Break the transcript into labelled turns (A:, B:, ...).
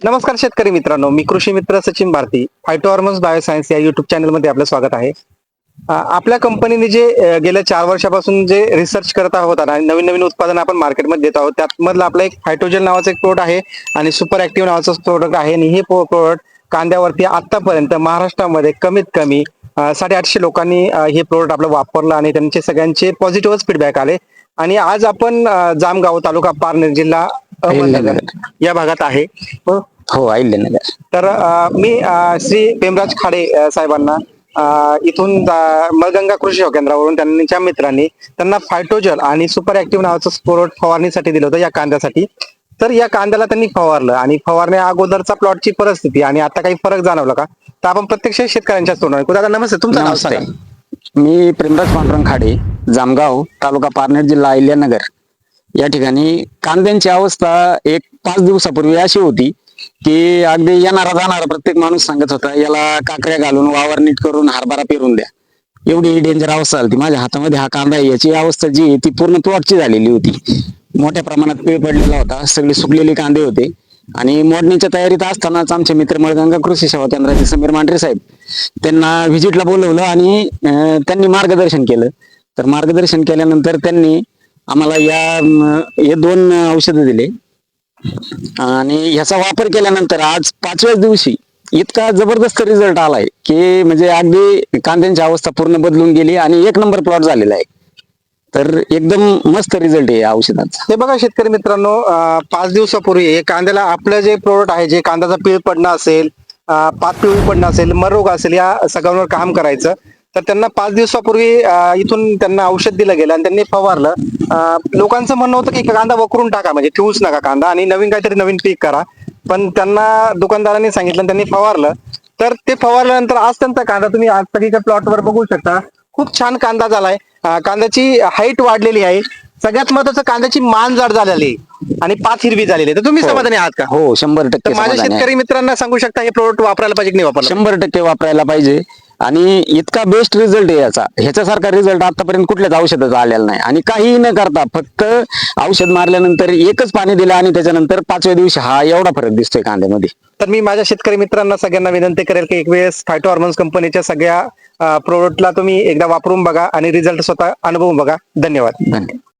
A: नमस्कार शेतकरी मित्रांनो मी कृषी मित्र Sachin Bharati phyto hormones bioscience या युट्यूब चॅनलमध्ये आपलं स्वागत आहे. आपल्या कंपनीने जे गेल्या चार वर्षापासून जे रिसर्च करत आहोत आणि नवीन नवीन उत्पादन आपण मार्केटमध्ये देत आहोत त्यामधलं आपलं एक फायटोजेल नावाचा एक प्रोडक्ट आहे आणि सुपर ऍक्टिव्ह नावाचं प्रोडक्ट आहे आणि हे प्रोडक्ट कांद्यावरती आतापर्यंत महाराष्ट्रामध्ये कमीत कमी साडेआठशे लोकांनी हे प्रोडक्ट आपलं वापरलं आणि त्यांचे सगळ्यांचे पॉझिटिव्हच फीडबॅक आले. आणि आज आपण जामगाव तालुका पारनेर जिल्हा अहमदनगर. या भागात आहे. हो.
B: हो अहिल्यानगर.
A: तर अ, मी अ, श्री पेमराज खाडे अ, साहेबांना अ, इथून जा- मळगंगा कृषी केंद्रावरून त्यांच्या मित्रांनी त्यांना फायटोजल आणि सुपर ऍक्टिव्ह नावाचं स्पोर्ट फवारणीसाठी दिलं होतं या कांद्यासाठी. तर या कांद्याला त्यांनी फवारलं आणि फवारण्या अगोदरचा प्लॉटची परिस्थिती आणि आता काही फरक जाणवला का? तर आपण प्रत्यक्ष शेतकऱ्यांच्या तोंडावर दादा नमस्ते. तुमचं नाव
B: नमस्ते.
A: सांगा.
B: मी प्रेमराज पांडुरंग खाडे जामगाव तालुका पारनेर जिल्हा अहिल्यानगर. या ठिकाणी कांद्यांची अवस्था एक पाच दिवसापूर्वी अशी होती की अगदी येणारा जाणारा प्रत्येक माणूस सांगत होता याला काकड्या घालून वावर नीट करून हरभरा पेरून द्या. एवढी डेंजर अवस्था झाली माझ्या हातामध्ये हा कांदा आहे याची अवस्था जी आहे ती पूर्ण प्लॉटची झालेली होती. मोठ्या प्रमाणात पीळ पडलेला होता सगळे सुकलेले कांदे होते. आणि मोडणीच्या तयारीत असतानाच आमचे मित्र मळगंगा कृषी सेवा केंद्राचे समीर मांढरे साहेब त्यांना व्हिजिटला बोलवलं आणि त्यांनी मार्गदर्शन केलं. तर मार्गदर्शन केल्यानंतर त्यांनी आम्हाला या हे दोन औषधं दिले. आणि ह्याचा वापर केल्यानंतर आज पाचव्याच दिवशी इतका जबरदस्त रिझल्ट आलाय की म्हणजे अगदी कांद्यांची अवस्था पूर्ण बदलून गेली आणि एक नंबर प्लॉट झालेला आहे. तर एकदम मस्त रिझल्ट आहे या औषधाचा.
A: हे बघा शेतकरी मित्रांनो पाच दिवसापूर्वी कांद्याला आपलं जे प्रोडक्ट आहे जे कांद्याचा पीळ पडणं असेल पात पिळू पडणं असेल मरोग असेल या सगळ्यांवर काम करायचं. तर त्यांना पाच दिवसापूर्वी इथून त्यांना औषध दिलं गेलं आणि त्यांनी फवारलं. लोकांचं म्हणणं होतं की कांदा वकरून टाका म्हणजे ठेवूच नका कांदा आणि नवीन काहीतरी नवीन पीक करा. पण त्यांना दुकानदारांनी सांगितलं त्यांनी फवारलं. तर ते फवारल्यानंतर आज त्यांचा कांदा तुम्ही आज सगळीच्या प्लॉटवर बघू शकता. खूप छान कांदा झालाय. कांद्याची हाईट वाढलेली आहे. सगळ्यात महत्वाचं कांद्याची मान जाड झालेली आणि पात हिरवी झालेली तर तुम्ही समाधानी आहात का?
B: हो शंभर टक्के
A: माझ्या. शेतकरी मित्रांना सांगू शकता हे प्रोडक्ट वापरायला पाहिजे की नाही वापरलं?
B: शंभर टक्के वापरायला पाहिजे. आणि इतका बेस्ट रिझल्ट आहे याचा. ह्याच्यासारखा रिझल्ट आतापर्यंत कुठल्याच औषधाचा आलेला नाही. आणि काहीही न करता फक्त औषध मारल्यानंतर एकच पाणी दिलं आणि त्याच्यानंतर पाचव्या दिवशी हा एवढा फरक दिसतोय कांद्यामध्ये.
A: तर मी माझ्या शेतकरी मित्रांना सगळ्यांना विनंती करेल की एक वेळेस फायटो हॉर्मोन्स कंपनीच्या सगळ्या प्रोडक्टला तुम्ही एकदा वापरून बघा आणि रिझल्ट स्वतः अनुभवून बघा. धन्यवाद.
B: धन्यवाद.